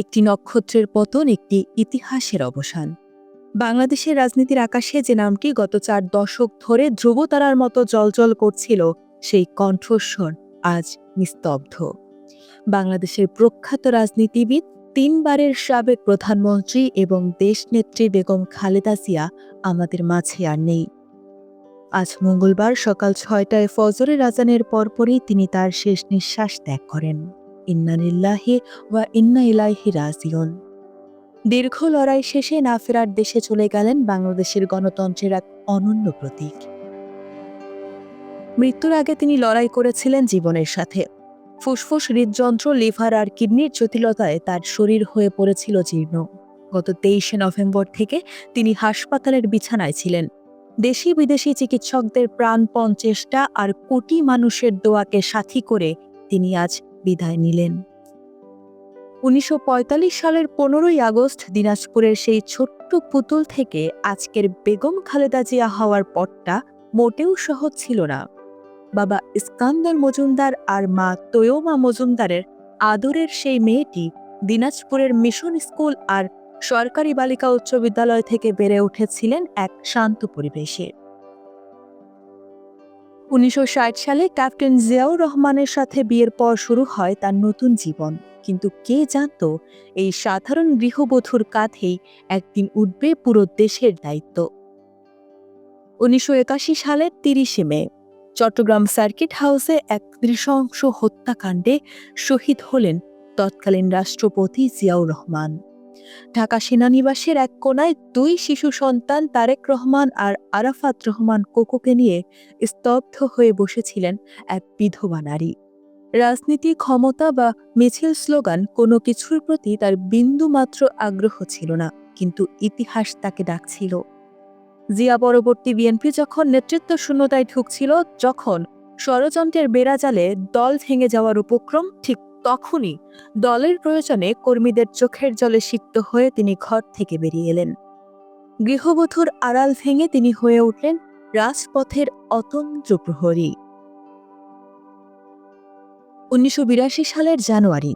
একটি নক্ষত্রের পতন একটি ইতিহাসের অবসান। বাংলাদেশের রাজনীতির আকাশে যে নামটি গত চার দশক ধরে ধ্রুবতারার মতো জলজল করছিল, সেই কণ্ঠস্বর আজ নিস্তব্ধ। বাংলাদেশের প্রখ্যাত রাজনীতিবিদ, তিনবারের সাবেক প্রধানমন্ত্রী এবং দেশনেত্রী বেগম খালেদা জিয়া আমাদের মাঝে আর নেই। আজ মঙ্গলবার সকাল ছয়টায় ফজরের আজানের পরপরই তিনি তার শেষ নিঃশ্বাস ত্যাগ করেন। ইন্নানিল্লাহি ওয়া ইন্না ইলাইহি রাজিউন। দীর্ঘ লড়াই শেষে না ফেরার দেশে চলে গেলেন বাংলাদেশের গণতন্ত্রের এক অনন্য প্রতীক। মৃত্যুর আগে তিনি লড়াই করেছিলেন জীবনের সাথে। ফুসফুস হৃদযন্ত্র, লিভার আর কিডনির জটিলতায় তার শরীর হয়ে পড়েছিল জীর্ণ। গত তেইশে নভেম্বর থেকে তিনি হাসপাতালের বিছানায় ছিলেন। দেশি বিদেশি চিকিৎসকদের প্রাণপণ চেষ্টা আর কোটি মানুষের দোয়াকে সাথী করে তিনি আজ বিদায় নিলেন। উনিশশো পঁয়তাল্লিশ সালের পনেরোই আগস্ট দিনাজপুরের সেই ছোট্ট পুতুল থেকে আজকের বেগম খালেদা জিয়া হওয়ার পথটা মোটেও সহজ ছিল না। বাবা ইস্কান্দর মজুমদার আর মা তৈয়মা মজুমদারের আদরের সেই মেয়েটি দিনাজপুরের মিশন স্কুল আর সরকারি বালিকা উচ্চ বিদ্যালয় থেকে বেড়ে উঠেছিলেন এক শান্ত পরিবেশে। উনিশশো ষাট সালে ক্যাপ্টেন জিয়াউর রহমানের সাথে বিয়ের পর শুরু হয় তার নতুন জীবন। কিন্তু কে জানত, এই সাধারণ গৃহবধূর কাঁধেই একদিন উঠবে পুরো দেশের দায়িত্ব। উনিশশো একাশি সালের তিরিশে মে, চট্টগ্রাম সার্কিট হাউসে এক নৃশংস হত্যাকাণ্ডে শহীদ হলেন তৎকালীন রাষ্ট্রপতি জিয়াউর রহমান। ঢাকা সেনানিবাসের এক কোনায় দুই শিশু সন্তান তারেক রহমান আর আরাফাত রহমান কোকোকে নিয়ে স্তব্ধ হয়ে বসেছিলেন এক বিধবা নারী। রাজনীতি, ক্ষমতা বা মিছিল স্লোগান কোনো কিছুর প্রতি তার বিন্দুমাত্র আগ্রহ ছিল না, কিন্তু ইতিহাস তাকে ডাকছিল। জিয়া পরবর্তী বিএনপি যখন নেতৃত্ব শূন্যতায় ঢুকছিল যখন ষড়যন্ত্রের বেড়াজালে দল ভেঙে যাওয়ার উপক্রম ঠিক তখনই দলের প্রয়োজনে কর্মীদের চোখের জলে সিক্ত হয়ে তিনি ঘর থেকে বেরিয়ে এলেন। গৃহবধূর আড়াল ভেঙে তিনি হয়ে উঠলেন রাজপথের অতন্ত্র প্রহরী। উনিশশো বিরাশি সালের জানুয়ারি,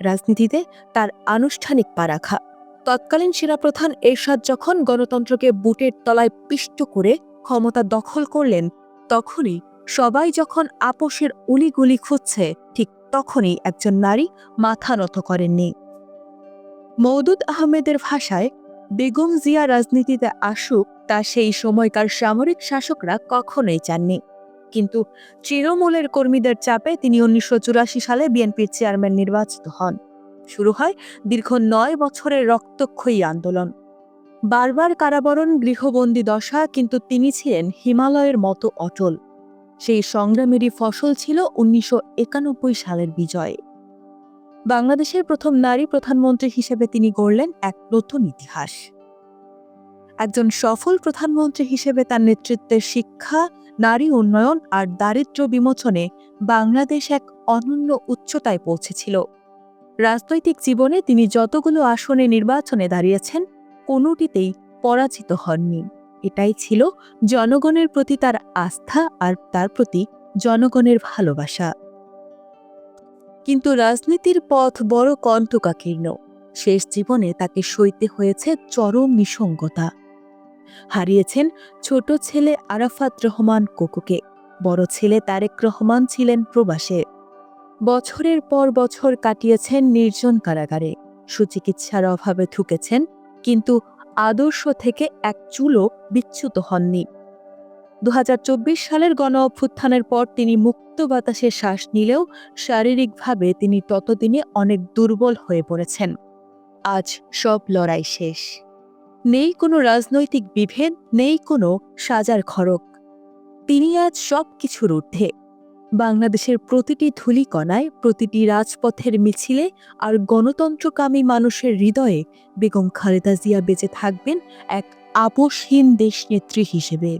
রাজনীতিতে তার আনুষ্ঠানিক পা রাখা। তৎকালীন সেনাপ্রধান এরশাদ যখন গণতন্ত্রকে বুটের তলায় পিষ্ট করে ক্ষমতা দখল করলেন, তখনই সবাই যখন আপোষের উলিগুলি খুঁজছে, ঠিক তখনই একজন নারী মাথা নত করেননি। মৌদুদ আহমেদের ভাষায়, বেগম জিয়া রাজনীতিতে আসুক তা সেই সময়কার সামরিক শাসকরা কখনোই চাননি। কিন্তু তৃণমূলের কর্মীদের চাপে তিনি উনিশশো চুরাশি সালে বিএনপির চেয়ারম্যান নির্বাচিত হন। শুরু হয় দীর্ঘ নয় বছরের রক্তক্ষয়ী আন্দোলন। বারবার কারাবরণ, গৃহবন্দী দশা, কিন্তু তিনি ছিলেন হিমালয়ের মতো অটল। সেই সংগ্রামেরই ফসল ছিল উনিশশো একানব্বই সালের বিজয়। বাংলাদেশের প্রথম নারী প্রধানমন্ত্রী হিসেবে তিনি গড়লেন এক নতুন ইতিহাস। একজন সফল প্রধানমন্ত্রী হিসেবে তার নেতৃত্বের শিক্ষা, নারী উন্নয়ন আর দারিদ্র্য বিমোচনে বাংলাদেশ এক অনন্য উচ্চতায় পৌঁছেছিল। রাজনৈতিক জীবনে তিনি যতগুলো আসনে নির্বাচনে দাঁড়িয়েছেন, কোনোটিতেই পরাজিত হননি। এটাই ছিল জনগণের প্রতি তার আস্থা আর তার প্রতি জনগণের ভালোবাসা। কিন্তু রাজনীতির পথ বড় কণ্টকাকীর্ণ শেষ জীবনে তাকে সইতে হয়েছে চরম নিসঙ্গতা। হারিয়েছেন ছোট ছেলে আরাফাত রহমান কোকোকে। বড় ছেলে তারেক রহমান ছিলেন প্রবাসে। বছরের পর বছর কাটিয়েছেন নির্জন কারাগারে। সুচিকিৎসার অভাবে ঠুকেছেন কিন্তু আদর্শ থেকে এক চুলও বিচ্যুত হননি। দু হাজার চব্বিশ সালের গণ অভ্যুত্থানের পর তিনি মুক্ত বাতাসে শ্বাস নিলেও শারীরিকভাবে তিনি ততদিনে অনেক দুর্বল হয়ে পড়েছেন। আজ সব লড়াই শেষ। নেই কোনো রাজনৈতিক বিভেদ, নেই কোনো সাজার খড়ক তিনি আজ সব কিছুর ঊর্ধ্বে। বাংলাদেশের প্রতিটি ধূলিকণায়, প্রতিটি রাজপথের মিছিলে আর গণতন্ত্রকামী মানুষের হৃদয়ে বেগম খালেদা জিয়া বেঁচে থাকবেন এক আপোষহীন দেশনেত্রী হিসেবে।